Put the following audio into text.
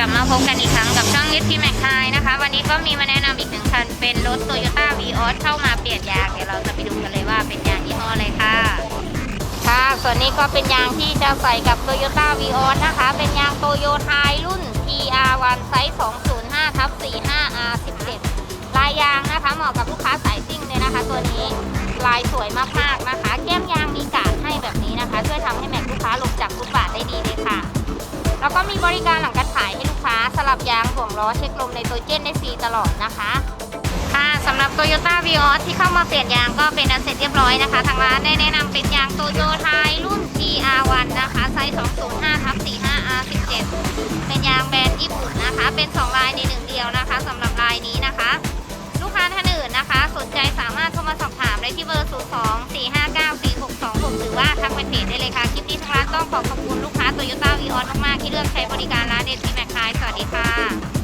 ลับมาพบกันอีกครั้งกับช่องยึดที่แม็กไฮนะคะ วันนี้ก็มีมาแนะนำอีกหนึ่งคัน เป็นรถ Toyota v ีออสเข้ามาเปลี่ยนยาง เดี๋ยวเราจะไปดูกันเลยว่าเป็นยางยี่ห้ออะไรค่ะ ค่ะ ส่วนนี้ก็เป็นยางที่จะใส่กับ Toyota v ีออสนะคะ เป็นยางโตโยไทยรุ่น TR1 ไซส์ 205ทับ 45R17 ลายยางนะคะ เหมาะกับลูกค้าสายซิ่งเลยนะคะ ตัวนี้ลายสวยมากๆนะคะ แก้มยางมีกาดให้แบบนี้นะคะ ช่วยทำให้แม็กลูกค้าลงจากฟุตบาทได้ดีเลยค่ะแล้วก็มีบริการหลังการขายให้ กับยางห่วงล้อเช็คลมในตัวเจนได้ฟรีตลอดนะคะ ค่ะสำหรับ Toyota v ีออสที่เข้ามาเปลี่ยนยางก็เป็นอันเสร็จเรียบร้อยนะคะ ทางร้านได้แนะนำเป็นยางโตโยไทยรุ่น GR1 นะคะไซส์205ทับ 45R17 เป็นยางแบรนด์ญี่ปุ่นนะคะ เป็น 2 ลายในหนึ่งเดียวนะคะสำหรับลายนี้นะคะ ลูกค้าท่านอื่นนะคะ สนใจสามารถโทรมาสอบถามได้ที่เบอร์ 02 459 4626 หรือว่าทักไปเพจได้เลยค่ะ คลิปนี้ทางร้านต้องขอขอบคุณลูกค้า ออสมากๆที่เลือกใช้บริการร้านเดซี่แมคคายสวัสดีค่ะ